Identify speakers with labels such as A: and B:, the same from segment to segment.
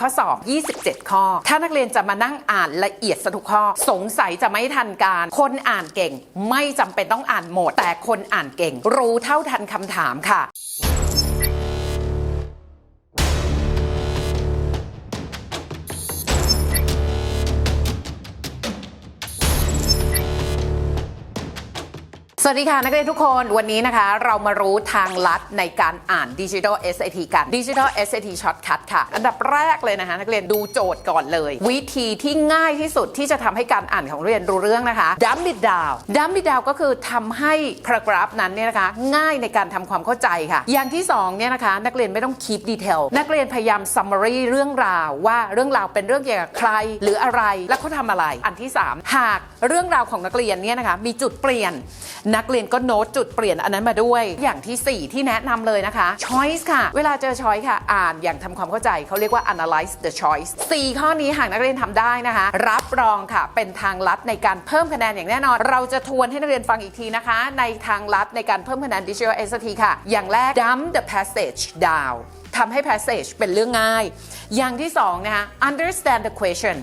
A: ข้อสอบ 27 ข้อ ถ้านักเรียนจะมานั่งอ่านละเอียดสทุกข้อ สงสัยจะไม่ทันการ คนอ่านเก่ง ไม่จำเป็นต้องอ่านหมด แต่คนอ่านเก่ง รู้เท่าทันคำถามค่ะ สวัสดีค่ะนักเรียนทุกคนวันนี้นะคะ เรามารู้ทางลัดในการอ่าน Digital SAT กัน Digital SAT Shortcut ค่ะ อันดับแรกเลยนะคะ นักเรียนดูโจทย์ก่อนเลย วิธีที่ง่ายที่สุดที่จะทำให้การอ่านของเรียนรู้เรื่องนะคะ Dumb it down Dumb it down ก็คือทำให้ paragraph นั้นเนี่ยนะคะ ง่ายในการทำความเข้าใจค่ะ อย่างที่2เนี่ยนะคะ นักเรียนไม่ต้อง keep detail นักเรียนพยายาม summary เรื่องราวว่าเรื่องราวเป็นเรื่องเกี่ยวกับใคร หรืออะไรและเขาทำอะไร อันที่ 3 หากเรื่องราวของนักเรียนเนี่ยนะคะมีจุดเปลี่ยนนักเรียนก็โน้ตจุดเปลี่ยนอันนั้นมาด้วย อย่างที่ 4 ที่แนะนำเลยนะคะ choice ค่ะ เวลาเจอ choice ค่ะ อ่านอย่างทำความเข้าใจเขาเรียกว่า analyze the choice 4 ข้อนี้หากนักเรียนทำได้นะคะ รับรองค่ะ เป็นทางลัดในการเพิ่มคะแนนอย่างแน่นอน เราจะทวนให้นักเรียนฟังอีกทีนะคะ ในทางลัดในการเพิ่มคะแนน digital SAT ค่ะ อย่างแรก dumb the passage down ทำให้ passage เป็นเรื่องง่าย อย่างที่2นะคะ understand the question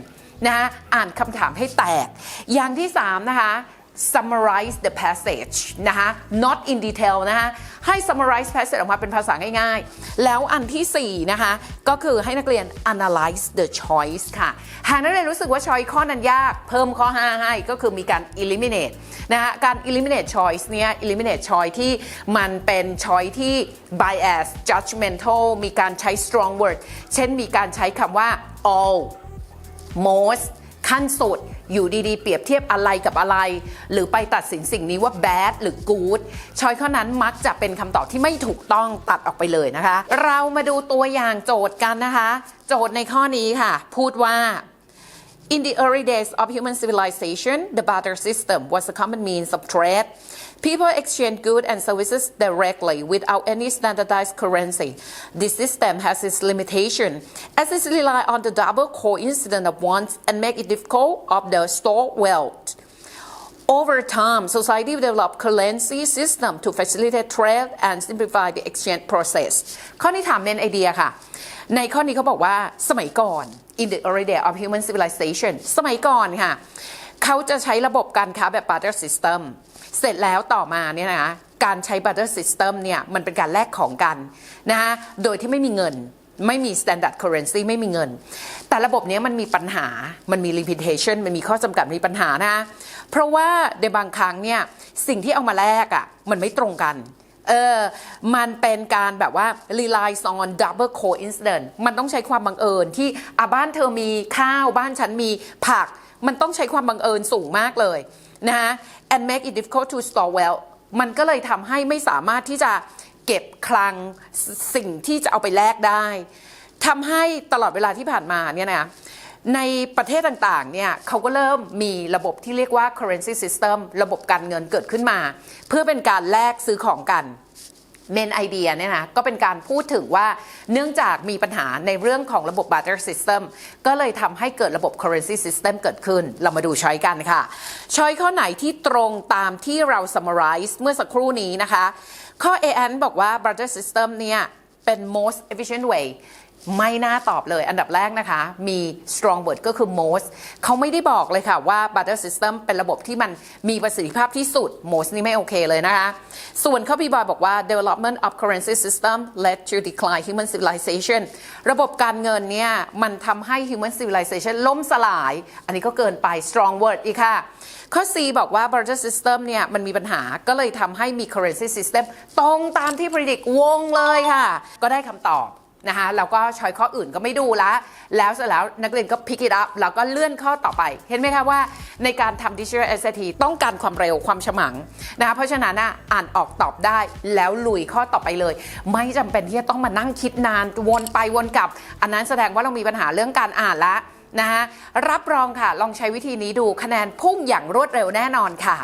A: นะคะอ่านคำถามให้แตก อย่างที่3นะคะ summarize the passage นะคะ not in detail นะคะ ให้ summarize passage ออกมาเป็นภาษาง่ายๆ แล้วอันทีสี่ 4 นะคะ ก็คือให้นักเรียน analyze the choice ค่ะ หากนักเรียนรู้สึกว่า choice ข้อนั้นยาก เพิ่มข้อ 5 ให้ ก็คือมีการ eliminate นะคะการ eliminate choice เนี่ย eliminate choice ที่มันเป็น choice ที่ bias judgmental มีการใช้ strong word เช่นมีการใช้คำว่า all most ขั้นสุดอยู่ดีๆ เปรียบเทียบอะไรกับอะไร หรือไปตัดสินสิ่งนี้ว่าแบดหรือกู๊ดชอยข้อนั้นมักจะเป็นคำตอบที่ไม่ถูกต้องตัดออกไปเลยนะคะ เรามาดูตัวอย่างโจทย์กันนะคะ โจทย์ในข้อนี้ค่ะ พูดว่า In the early days of human civilization, the barter system was a common means of trade. People exchanged goods and services directly without any standardized currency. This system has its limitation, as it relies on the double coincidence of wants and make it difficult of the store wealth. Over time, society developed currency system to facilitate trade and simplify the exchange process. ข้อนี้ถามเน้นไอเดียค่ะ ในข้อนี้เขาบอกว่าสมัยก่อน in the early day of human civilization สมัยก่อนค่ะ เขาจะใช้ระบบการค้าแบบ barter system เสร็จแล้วต่อมาเนี่ยนะคะการใช้ barter system เนี่ยมันเป็นการแลกของกันนะคะโดยที่ไม่มีเงินไม่มี standard currency ไม่มีเงิน แต่ระบบเนี้ยมันมีปัญหา มันมี limitation มันมีข้อจำกัด มีปัญหานะ เพราะว่าในบางครั้งเนี่ย สิ่งที่เอามาแลกอะ่ะ มันไม่ตรงกัน เออ มันเป็นการแบบว่า rely on double coincidence มันต้องใช้ความบังเอิญที่อะบ้านเธอมีข้าว บ้านฉันมีผัก มันต้องใช้ความบังเอิญสูงมากเลยนะฮะ and make it difficult to store well มันก็เลยทำให้ไม่สามารถที่จะเก็บคลังสิ่งที่จะเอาไปแลกได้ทำให้ตลอดเวลาที่ผ่านมาเนี่ยนะในประเทศต่างๆ เนี่ยเขาก็เริ่มมีระบบที่เรียกว่า currency system ระบบการเงินเกิดขึ้นมา เพื่อเป็นการแลกซื้อของกัน เมนไอเดียเนี่ยนะก็เป็นการพูดถึงว่าเนื่องจากมีปัญหาในเรื่องของระบบ barter system ก็เลยทำให้เกิดระบบ currency system เกิดขึ้น เรามาดูช้อยกันค่ะช้อยข้อไหนที่ตรงตามที่เรา summarize เมื่อสักครู่นี้นะคะ ข้อ A n บอกว่า barter system เนี่ยเป็น most efficient way ไม่น่าตอบเลยอันดับแรกนะคะ มี strong word ก็คือ most เขาไม่ได้บอกเลยค่ะว่า barter system เป็นระบบที่มันมีประสิทธิภาพที่สุด most นี่ไม่โอเคเลยนะคะ ส่วนเข้อ B บอยบอกว่า development of currency system led to decline human civilization ระบบการเงินเนี่ย มันทำให้ human civilization ล่มสลาย อันนี้ก็เกินไป strong word อีกค่ะ ข้อ C บอกว่า barter system เนี่ยมันมีปัญหาก็เลยทำให้มี currency system ตรงตามที่ predict วงเลยค่ะ ก็ได้คำตอบ นะคะแล้วก็ช้อยข้ออื่นก็ไม่ดูละแล้วเสร็จแล้วนักเรียนก็ pick it up แล้วก็เลื่อนข้อต่อไป เห็นไหมคะว่าในการทำ digital SAT ต้องการความเร็วความฉมังนะคะเพราะฉะนั้นอะอ่านออกตอบได้แล้วลุยข้อต่อไปเลย ไม่จำเป็นที่จะต้องมานั่งคิดนานวนไปวนกลับ อันนั้นแสดงว่าเรามีปัญหาเรื่องการอ่านละนะคะรับรองค่ะ ลองใช้วิธีนี้ดูคะแนนพุ่งอย่างรวดเร็วแน่นอนค่ะ